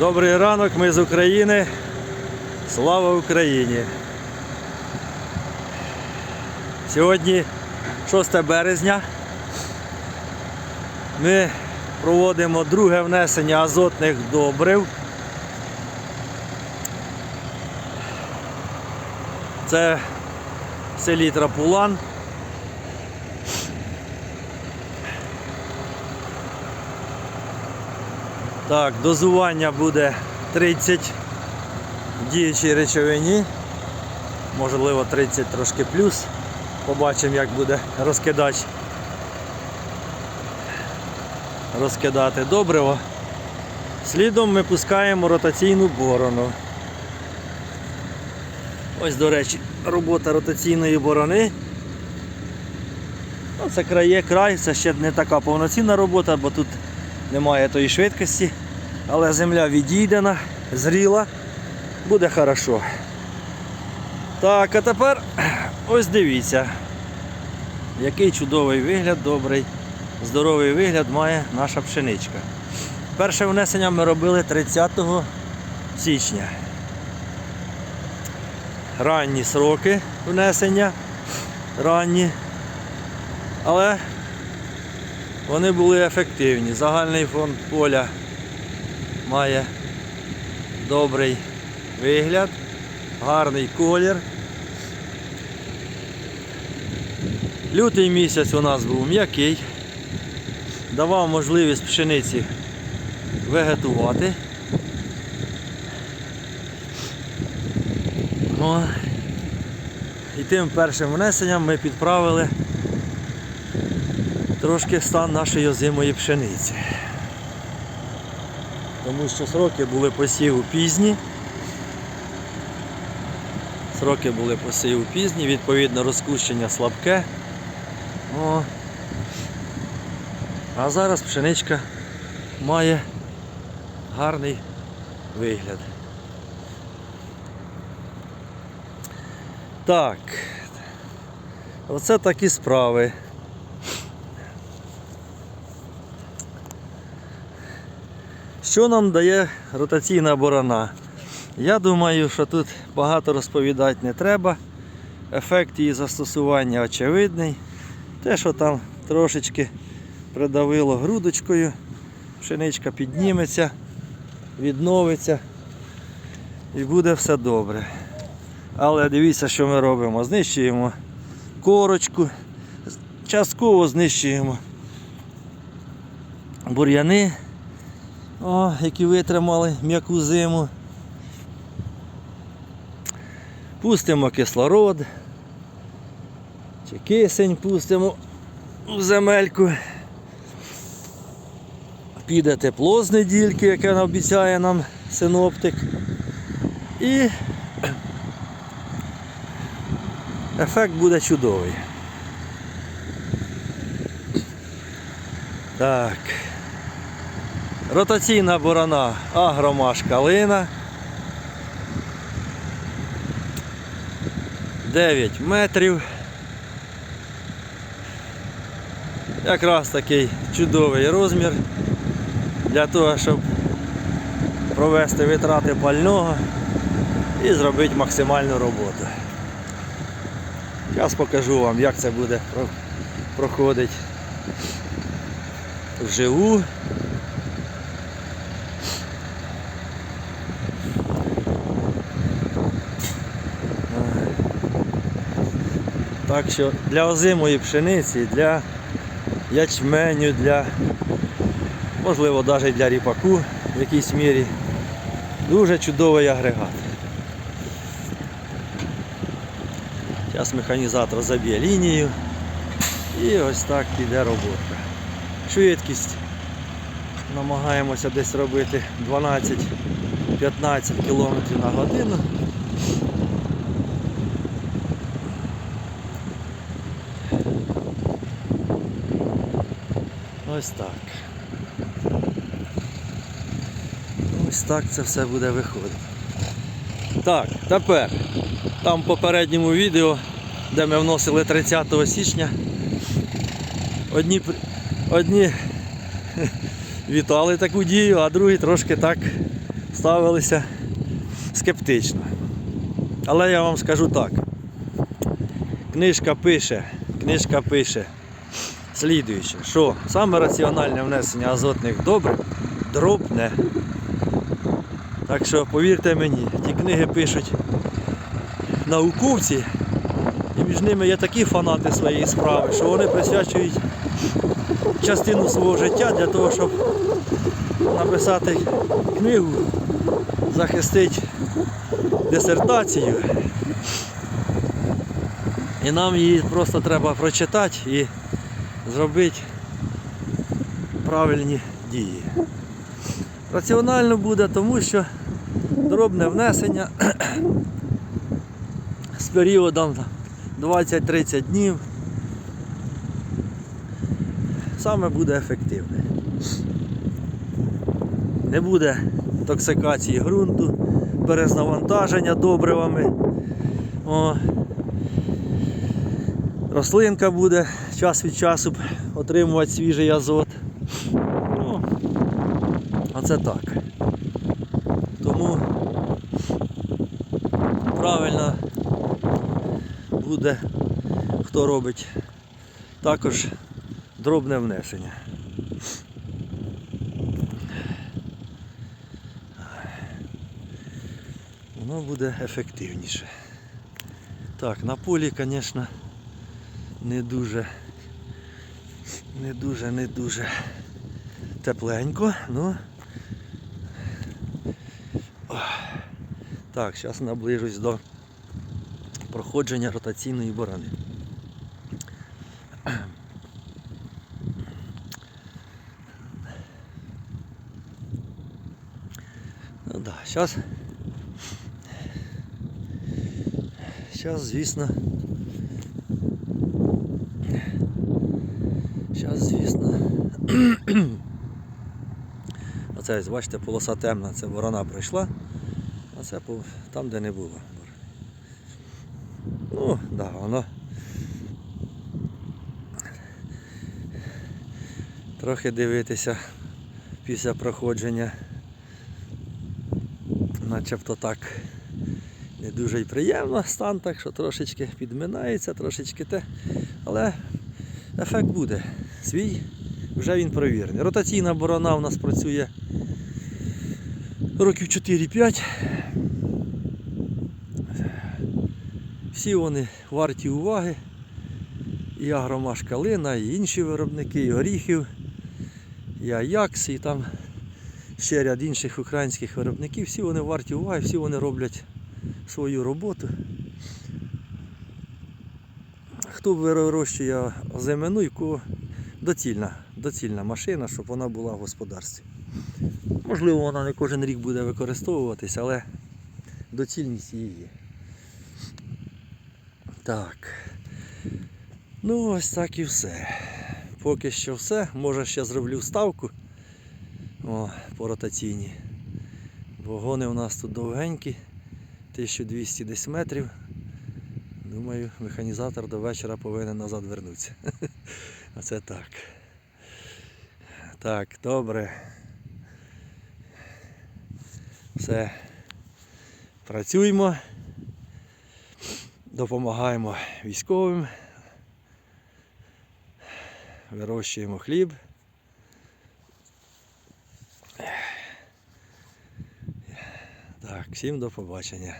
Добрий ранок, ми з України. Слава Україні! Сьогодні 6 березня. Ми проводимо друге внесення азотних добрив. Це селі Трапулан. Так, дозування буде 30 в діючій речовині. Можливо 30 трошки плюс. Побачимо, як буде розкидач. Розкидати добриво. Слідом ми пускаємо ротаційну борону. Ось, до речі, робота ротаційної борони. Ну, це крає край, це ще не така повноцінна робота, бо тут немає тої швидкості, але земля відійдена, зріла, буде хорошо. Так, а тепер ось дивіться, який чудовий вигляд, добрий, здоровий вигляд має наша пшеничка. Перше внесення ми робили 30 січня. Ранні сроки внесення, ранні, але вони були ефективні. Загальний фонд поля має добрий вигляд, гарний колір. Лютий місяць у нас був м'який, давав можливість пшениці вегетувати. О, і тим першим внесенням ми підправили трошки стан нашої озимої пшениці. Тому що сроки були посіву пізні. Сроки були посіву пізні, відповідно розкущення слабке. О. А зараз пшеничка має гарний вигляд. Так, оце такі справи. Що нам дає ротаційна борона? Я думаю, що тут багато розповідати не треба. Ефект її застосування очевидний. Те, що там трошечки придавило грудочкою, пшеничка підніметься, відновиться і буде все добре. Але дивіться, що ми робимо. Знищуємо корочку, частково знищуємо бур'яни, о, які витримали м'яку зиму. Пустимо кислород, чи кисень пустимо в земельку. Піде тепло з недільки, яке обіцяє нам синоптик. І ефект буде чудовий. Так. Ротаційна борона агромаш калина. 9 метрів. Якраз такий чудовий розмір для того, щоб провести витрати пального і зробити максимальну роботу. Зараз покажу вам, як це буде про- проходити вживу. Так що для озимої пшениці, для ячменю, для можливо навіть для ріпаку в якійсь мірі дуже чудовий агрегат. Зараз механізатор заб'є лінію і ось так піде робота. Швидкість намагаємося десь робити 12-15 км на годину. Ось так. Ось так це все буде виходити. Так, тепер там в попередньому відео, де ми вносили 30 січня, одні, одні вітали таку дію, а другі трошки так ставилися скептично. Але я вам скажу так. Книжка пише, книжка пише слідуюче, що саме раціональне внесення азотних добрив дробне. Так що повірте мені, ті книги пишуть науковці, і між ними є такі фанати своєї справи, що вони присвячують частину свого життя для того, щоб написати книгу, захистити дисертацію. І нам її просто треба прочитати і зробити правильні дії. Раціонально буде, тому що дробне внесення з періодом 20-30 днів саме буде ефективне. Не буде токсикації ґрунту, перезнавантаження добривами. О, рослинка буде час від часу отримувати свіжий азот. Ну, оце так. Тому правильно буде, хто робить також дробне внесення. Воно буде ефективніше. Так, на полі, звісно, не дуже, не дуже, не дуже тепленько, ну. Так, зараз наближусь до проходження ротаційної борони. Ну да, зараз. Зараз, звісно. Зараз, звісно. Оце, бачите, полоса темна, це ворона пройшла, а це там, де не було. Ну, да, воно. Трохи дивитися після проходження. Начебто так не дуже й приємно стан, так що трошечки підминається, трошечки те. Але ефект буде. Свій вже він провірений. Ротаційна борона у нас працює років 4-5. Всі вони варті уваги. І Агромаш Калина, і інші виробники, і горіхів, і Аякс, і там ще ряд інших українських виробників. Всі вони варті уваги, всі вони роблять свою роботу. Хто вирощує озимину, і кого доцільна, доцільна машина, щоб вона була в господарстві. Можливо, вона не кожен рік буде використовуватись, але доцільність її. Так. Ну, ось так і все. Поки що все. Може ще зроблю вставку О, по ротаційній. Вагони у нас тут довгенькі, 1200 десь метрів. Думаю, механізатор до вечора повинен назад вернутися. Оце так. Так, добре. Все. Працюємо. Допомагаємо військовим. Вирощуємо хліб. Так, всім до побачення.